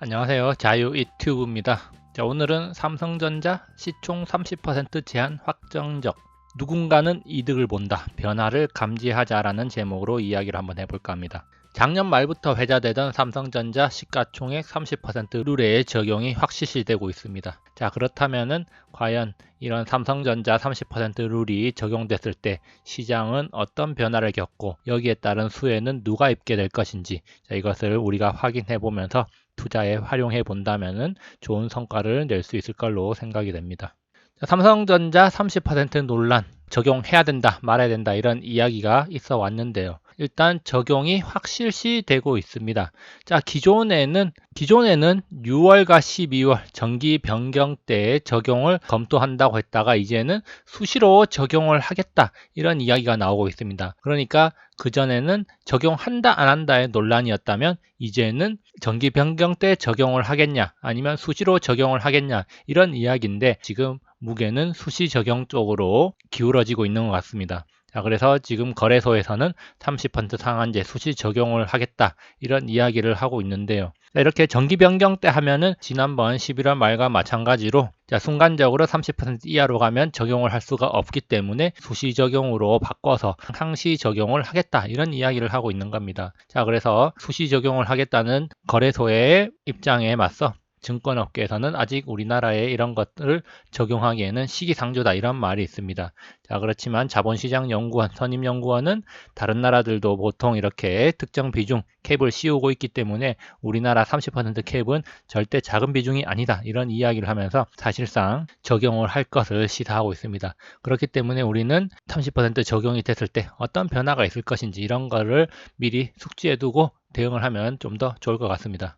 안녕하세요. 자유 유튜브입니다. 자, 오늘은 삼성전자 시총 30% 제한 확정적 누군가는 이득을 본다. 변화를 감지하자라는 제목으로 이야기를 한번 해볼까 합니다. 작년 말부터 회자되던 삼성전자 시가총액 30% 룰의 적용이 확실시되고 있습니다. 자, 그렇다면은 과연 이런 삼성전자 30% 룰이 적용됐을 때 시장은 어떤 변화를 겪고 여기에 따른 수혜는 누가 입게 될 것인지 자, 이것을 우리가 확인해 보면서 투자에 활용해 본다면 좋은 성과를 낼 수 있을 걸로 생각이 됩니다. 자, 삼성전자 30% 논란 적용해야 된다, 말아야 된다 이런 이야기가 있어 왔는데요. 일단 적용이 확실시 되고 있습니다. 자, 기존에는 기존에는 6월과 12월 정기 변경 때 적용을 검토한다고 했다가 이제는 수시로 적용을 하겠다 이런 이야기가 나오고 있습니다. 그러니까 그전에는 적용한다 안 한다의 논란이었다면 이제는 정기 변경 때 적용을 하겠냐 아니면 수시로 적용을 하겠냐 이런 이야기인데 지금 무게는 수시 적용 쪽으로 기울어지고 있는 것 같습니다. 자, 그래서 지금 거래소에서는 30% 상한제 수시 적용을 하겠다 이런 이야기를 하고 있는데요. 자, 이렇게 정기 변경 때 하면은 지난번 11월 말과 마찬가지로 자, 순간적으로 30% 이하로 가면 적용을 할 수가 없기 때문에 수시 적용으로 바꿔서 상시 적용을 하겠다 이런 이야기를 하고 있는 겁니다. 자, 그래서 수시 적용을 하겠다는 거래소의 입장에 맞서 증권업계에서는 아직 우리나라에 이런 것들을 적용하기에는 시기상조다 이런 말이 있습니다. 자 그렇지만 자본시장연구원, 선임연구원은 다른 나라들도 보통 이렇게 특정 비중 캡을 씌우고 있기 때문에 우리나라 30% 캡은 절대 작은 비중이 아니다 이런 이야기를 하면서 사실상 적용을 할 것을 시사하고 있습니다. 그렇기 때문에 우리는 30% 적용이 됐을 때 어떤 변화가 있을 것인지 이런 거를 미리 숙지해두고 대응을 하면 좀 더 좋을 것 같습니다.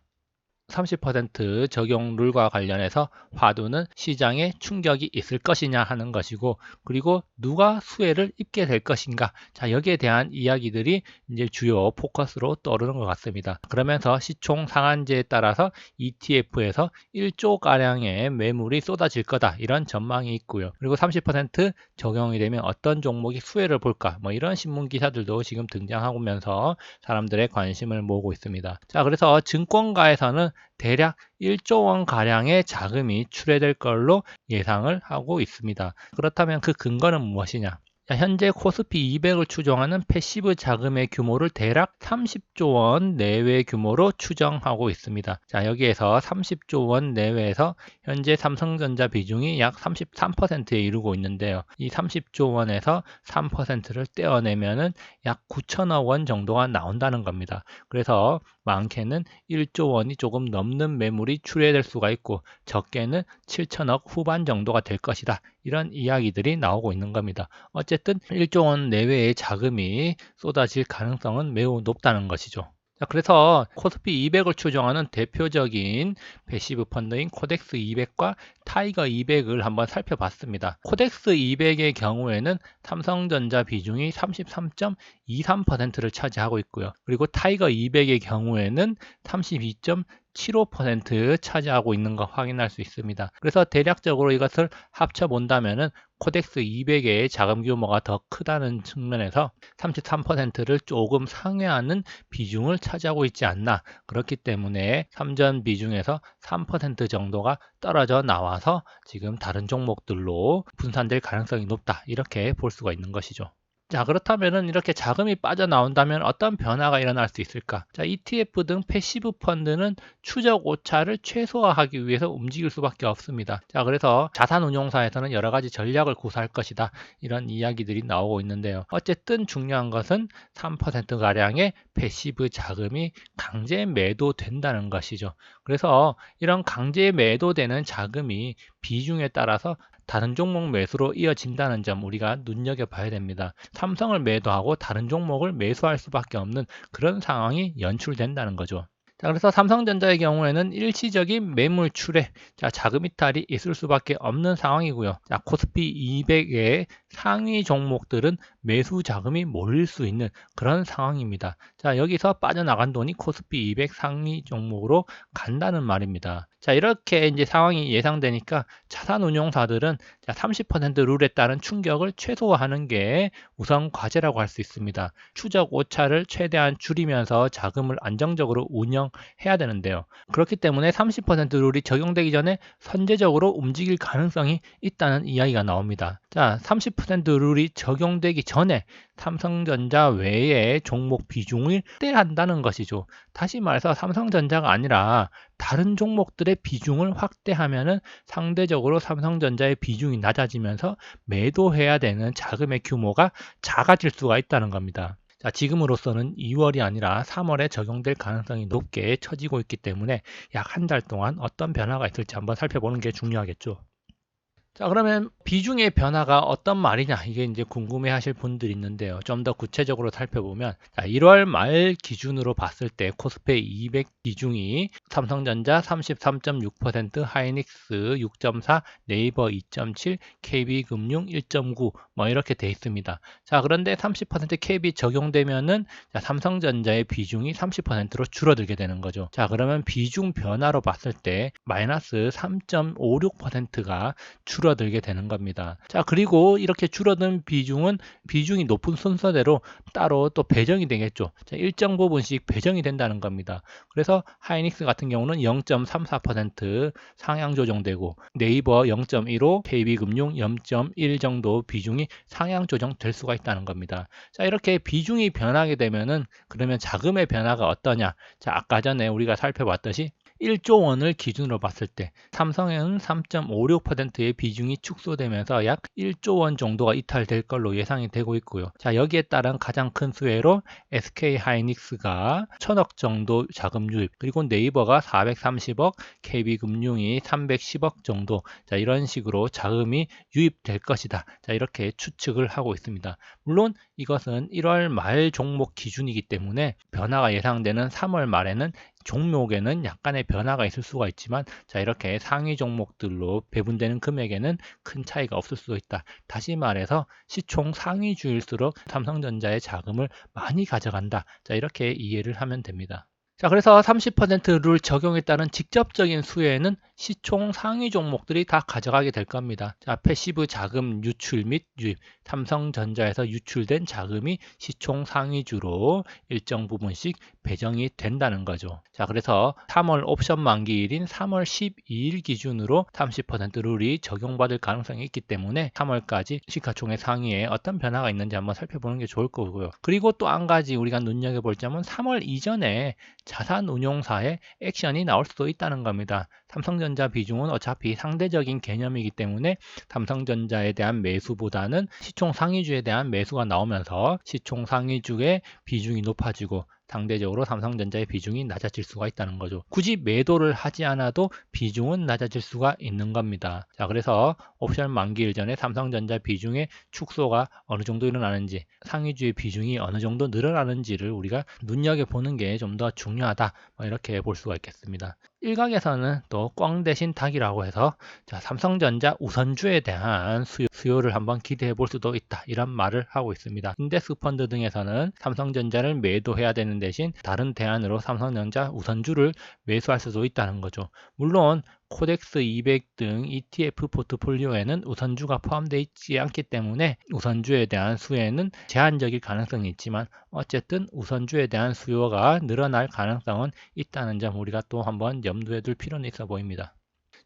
30% 적용 룰과 관련해서 화두는 시장에 충격이 있을 것이냐 하는 것이고 그리고 누가 수혜를 입게 될 것인가. 자 여기에 대한 이야기들이 이제 주요 포커스로 떠오르는 것 같습니다. 그러면서 시총 상한제에 따라서 ETF에서 1조 가량의 매물이 쏟아질 거다. 이런 전망이 있고요. 그리고 30% 적용이 되면 어떤 종목이 수혜를 볼까? 뭐 이런 신문 기사들도 지금 등장하면서 사람들의 관심을 모으고 있습니다. 자 그래서 증권가에서는 대략 1조 원 가량의 자금이 출해될 걸로 예상을 하고 있습니다. 그렇다면 그 근거는 무엇이냐? 현재 코스피 200을 추정하는 패시브 자금의 규모를 대략 30조 원 내외 규모로 추정하고 있습니다. 자, 여기에서 30조 원 내외에서 현재 삼성전자 비중이 약 33%에 이르고 있는데요. 이 30조 원에서 3%를 떼어내면은 약 9천억 원 정도가 나온다는 겁니다. 그래서 많게는 1조 원이 조금 넘는 매물이 출회될 수가 있고 적게는 7천억 후반 정도가 될 것이다. 이런 이야기들이 나오고 있는 겁니다. 어쨌든 1조 원 내외의 자금이 쏟아질 가능성은 매우 높다는 것이죠. 자, 그래서 코스피 200을 추정하는 대표적인 패시브 펀드인 코덱스 200과 타이거 200을 한번 살펴봤습니다. 코덱스 200의 경우에는 삼성전자 비중이 33.23%를 차지하고 있고요. 그리고 타이거 200의 경우에는 32.75% 차지하고 있는 거 확인할 수 있습니다. 그래서 대략적으로 이것을 합쳐 본다면은 코덱스 200의 자금 규모가 더 크다는 측면에서 33%를 조금 상회하는 비중을 차지하고 있지 않나. 그렇기 때문에 삼전 비중에서 3% 정도가 떨어져 나와서 지금 다른 종목들로 분산될 가능성이 높다. 이렇게 볼 수가 있는 것이죠. 자 그렇다면 이렇게 자금이 빠져나온다면 어떤 변화가 일어날 수 있을까? 자 ETF 등 패시브 펀드는 추적 오차를 최소화하기 위해서 움직일 수밖에 없습니다. 자 그래서 자산 운용사에서는 여러 가지 전략을 구사할 것이다 이런 이야기들이 나오고 있는데요. 어쨌든 중요한 것은 3%가량의 패시브 자금이 강제 매도된다는 것이죠. 그래서 이런 강제 매도되는 자금이 비중에 따라서 다른 종목 매수로 이어진다는 점 우리가 눈여겨봐야 됩니다. 삼성을 매도하고 다른 종목을 매수할 수밖에 없는 그런 상황이 연출된다는 거죠. 자, 그래서 삼성전자의 경우에는 일시적인 매물 출회, 자, 자금 이탈이 있을 수밖에 없는 상황이고요. 자, 코스피 200의 상위 종목들은 매수 자금이 몰릴 수 있는 그런 상황입니다. 자, 여기서 빠져나간 돈이 코스피 200 상위 종목으로 간다는 말입니다. 자, 이렇게 이제 상황이 예상되니까 자산 운용사들은 30% 룰에 따른 충격을 최소화하는 게 우선 과제라고 할 수 있습니다. 추적 오차를 최대한 줄이면서 자금을 안정적으로 운영 설명해야 되는데요. 그렇기 때문에 30% 룰이 적용되기 전에 선제적으로 움직일 가능성이 있다는 이야기가 나옵니다. 자, 30% 룰이 적용되기 전에 삼성전자 외의 종목 비중을 확대한다는 것이죠. 다시 말해서 삼성전자가 아니라 다른 종목들의 비중을 확대하면은 상대적으로 삼성전자의 비중이 낮아지면서 매도해야 되는 자금의 규모가 작아질 수가 있다는 겁니다. 자, 지금으로서는 2월이 아니라 3월에 적용될 가능성이 높게 처지고 있기 때문에 약 한 달 동안 어떤 변화가 있을지 한번 살펴보는 게 중요하겠죠. 자, 그러면 비중의 변화가 어떤 말이냐? 이게 이제 궁금해 하실 분들이 있는데요. 좀 더 구체적으로 살펴보면, 자, 1월 말 기준으로 봤을 때 코스페 200 비중이 삼성전자 33.6%, 하이닉스 6.4, 네이버 2.7, KB금융 1.9, 뭐 이렇게 돼 있습니다. 자, 그런데 30% KB 적용되면은 자, 삼성전자의 비중이 30%로 줄어들게 되는 거죠. 자, 그러면 비중 변화로 봤을 때 마이너스 3.56%가 줄어들게 되는 겁니다. 자, 그리고 이렇게 줄어든 비중은 비중이 높은 순서대로 따로 또 배정이 되겠죠. 자, 일정 부분씩 배정이 된다는 겁니다. 그래서 하이닉스 같은 경우는 0.34% 상향 조정되고 네이버 0.15, KB금융 0.1 정도 비중이 상향 조정될 수가 있다는 겁니다. 자, 이렇게 비중이 변하게 되면은 그러면 자금의 변화가 어떠냐? 자, 아까 전에 우리가 살펴봤듯이 1조 원을 기준으로 봤을 때 삼성에는 3.56%의 비중이 축소되면서 약 1조 원 정도가 이탈될 걸로 예상이 되고 있고요. 자, 여기에 따른 가장 큰 수혜로 SK 하이닉스가 1000억 정도 자금 유입, 그리고 네이버가 430억, KB금융이 310억 정도. 자, 이런 식으로 자금이 유입될 것이다. 자, 이렇게 추측을 하고 있습니다. 물론 이것은 1월 말 종목 기준이기 때문에 변화가 예상되는 3월 말에는 종목에는 약간의 변화가 있을 수가 있지만 자 이렇게 상위 종목들로 배분되는 금액에는 큰 차이가 없을 수도 있다. 다시 말해서 시총 상위주일수록 삼성전자의 자금을 많이 가져간다. 자 이렇게 이해를 하면 됩니다. 자, 그래서 30%룰 적용에 따른 직접적인 수혜는 시총 상위 종목들이 다 가져가게 될 겁니다. 자, 패시브 자금 유출 및 유입, 삼성전자에서 유출된 자금이 시총 상위주로 일정 부분씩 배정이 된다는 거죠. 자, 그래서 3월 옵션 만기일인 3월 12일 기준으로 30% 룰이 적용받을 가능성이 있기 때문에 3월까지 시가총액 상위에 어떤 변화가 있는지 한번 살펴보는 게 좋을 거고요. 그리고 또 한 가지 우리가 눈여겨볼 점은 3월 이전에 자산운용사의 액션이 나올 수도 있다는 겁니다. 삼성전자 비중은 어차피 상대적인 개념이기 때문에 삼성전자에 대한 매수보다는 시총 상위주에 대한 매수가 나오면서 시총 상위주의 비중이 높아지고 상대적으로 삼성전자의 비중이 낮아질 수가 있다는 거죠. 굳이 매도를 하지 않아도 비중은 낮아질 수가 있는 겁니다. 자, 그래서 옵션 만기일 전에 삼성전자 비중의 축소가 어느 정도 일어나는지, 상위주의 비중이 어느 정도 늘어나는지를 우리가 눈여겨보는 게 좀 더 중요하다. 뭐 이렇게 볼 수가 있겠습니다. 일각에서는 또 꽝 대신 닭이라고 해서 자, 삼성전자 우선주에 대한 수요, 를 한번 기대해 볼 수도 있다. 이런 말을 하고 있습니다. 인덱스 펀드 등에서는 삼성전자를 매도해야 되는 대신 다른 대안으로 삼성전자 우선주를 매수할 수도 있다는 거죠. 물론 코덱스 200 등 ETF 포트폴리오에는 우선주가 포함되어 있지 않기 때문에 우선주에 대한 수혜는 제한적일 가능성이 있지만 어쨌든 우선주에 대한 수요가 늘어날 가능성은 있다는 점 우리가 또 한번 염두에 둘 필요는 있어 보입니다.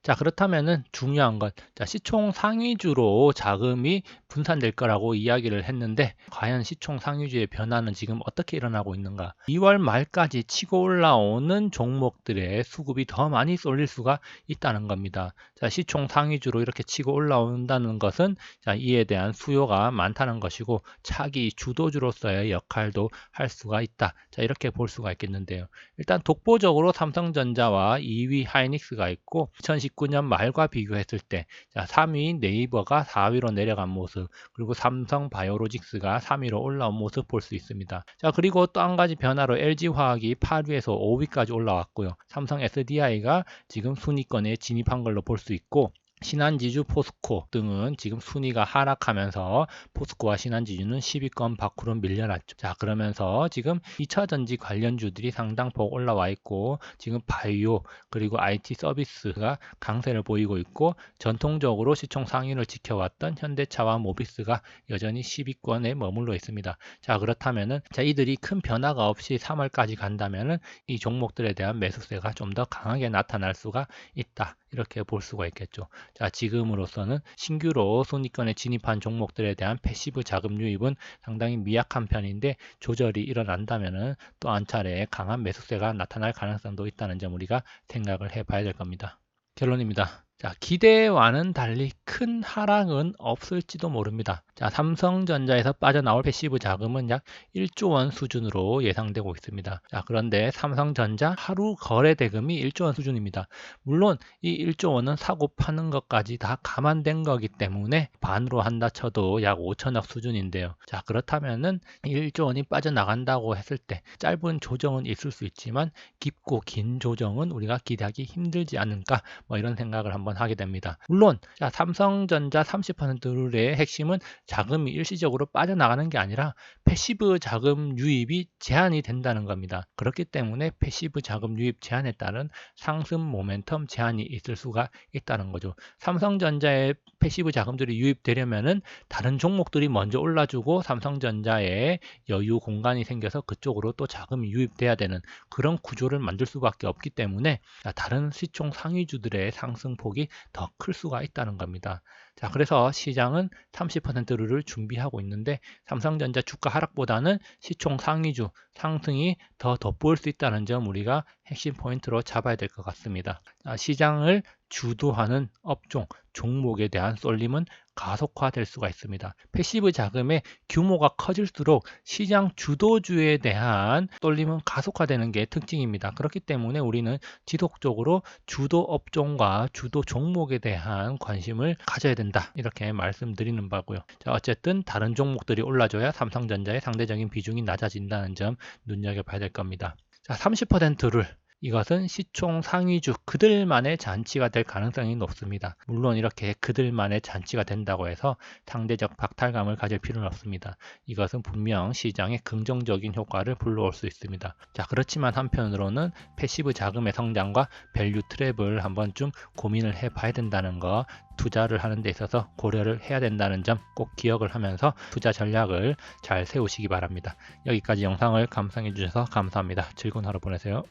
자 그렇다면은 중요한 것 자, 시총 상위주로 자금이 분산될 거라고 이야기를 했는데 과연 시총 상위주의 변화는 지금 어떻게 일어나고 있는가? 2월 말까지 치고 올라오는 종목들의 수급이 더 많이 쏠릴 수가 있다는 겁니다. 자 시총 상위주로 이렇게 치고 올라온다는 것은 자 이에 대한 수요가 많다는 것이고 차기 주도주로서의 역할도 할 수가 있다. 자 이렇게 볼 수가 있겠는데요. 일단 독보적으로 삼성전자와 2위 하이닉스가 있고 2019 2019년 말과 비교했을 때 자, 3위 네이버가 4위로 내려간 모습 그리고 삼성 바이오로직스가 3위로 올라온 모습 볼 수 있습니다. 자 그리고 또 한 가지 변화로 LG화학이 8위에서 5위까지 올라왔고요. 삼성 SDI가 지금 순위권에 진입한 걸로 볼 수 있고 신한지주, 포스코 등은 지금 순위가 하락하면서 포스코와 신한지주는 10위권 밖으로 밀려났죠. 자, 그러면서 지금 2차 전지 관련주들이 상당폭 올라와 있고 지금 바이오 그리고 IT 서비스가 강세를 보이고 있고 전통적으로 시총 상위를 지켜왔던 현대차와 모비스가 여전히 10위권에 머물러 있습니다. 자, 그렇다면은 자, 이들이 큰 변화가 없이 3월까지 간다면은 이 종목들에 대한 매수세가 좀 더 강하게 나타날 수가 있다. 이렇게 볼 수가 있겠죠. 자, 지금으로서는 신규로 순위권에 진입한 종목들에 대한 패시브 자금 유입은 상당히 미약한 편인데 조절이 일어난다면은 또 한 차례 강한 매수세가 나타날 가능성도 있다는 점 우리가 생각을 해봐야 될 겁니다. 결론입니다. 자, 기대와는 달리 큰 하락은 없을지도 모릅니다. 자, 삼성전자에서 빠져나올 패시브 자금은 약 1조 원 수준으로 예상되고 있습니다. 자, 그런데 삼성전자 하루 거래 대금이 1조 원 수준입니다. 물론 이 1조 원은 사고 파는 것까지 다 감안된 거기 때문에 반으로 한다 쳐도 약 5천억 수준인데요. 자, 그렇다면은 1조 원이 빠져나간다고 했을 때 짧은 조정은 있을 수 있지만 깊고 긴 조정은 우리가 기대하기 힘들지 않을까 뭐 이런 생각을 한번 하게 됩니다. 물론 자, 삼성전자 30%의 핵심은 자금이 일시적으로 빠져나가는 게 아니라 패시브 자금 유입이 제한이 된다는 겁니다. 그렇기 때문에 패시브 자금 유입 제한에 따른 상승 모멘텀 제한이 있을 수가 있다는 거죠. 삼성전자의 패시브 자금들이 유입되려면은 다른 종목들이 먼저 올라주고 삼성전자에 여유 공간이 생겨서 그쪽으로 또 자금이 유입돼야 되는 그런 구조를 만들 수밖에 없기 때문에 다른 시총 상위주들의 상승폭이 더 클 수가 있다는 겁니다. 자, 그래서 시장은 30%를 준비하고 있는데 삼성전자 주가 하락보다는 시총 상위주 상승이 더 돋보일 수 있다는 점 우리가 핵심 포인트로 잡아야 될 것 같습니다. 자, 시장을 주도하는 업종, 종목에 대한 쏠림은 가속화될 수가 있습니다. 패시브 자금의 규모가 커질수록 시장 주도주에 대한 쏠림은 가속화되는 게 특징입니다. 그렇기 때문에 우리는 지속적으로 주도 업종과 주도 종목에 대한 관심을 가져야 된다. 이렇게 말씀드리는 바고요. 자, 어쨌든 다른 종목들이 올라줘야 삼성전자의 상대적인 비중이 낮아진다는 점 눈여겨봐야 될 겁니다. 자, 30%를 이것은 시총 상위주 그들만의 잔치가 될 가능성이 높습니다. 물론 이렇게 그들만의 잔치가 된다고 해서 상대적 박탈감을 가질 필요는 없습니다. 이것은 분명 시장에 긍정적인 효과를 불러올 수 있습니다. 자, 그렇지만 한편으로는 패시브 자금의 성장과 밸류 트랩을 한번 좀 고민을 해 봐야 된다는 거 투자를 하는 데 있어서 고려를 해야 된다는 점 꼭 기억을 하면서 투자 전략을 잘 세우시기 바랍니다. 여기까지 영상을 감상해 주셔서 감사합니다. 즐거운 하루 보내세요.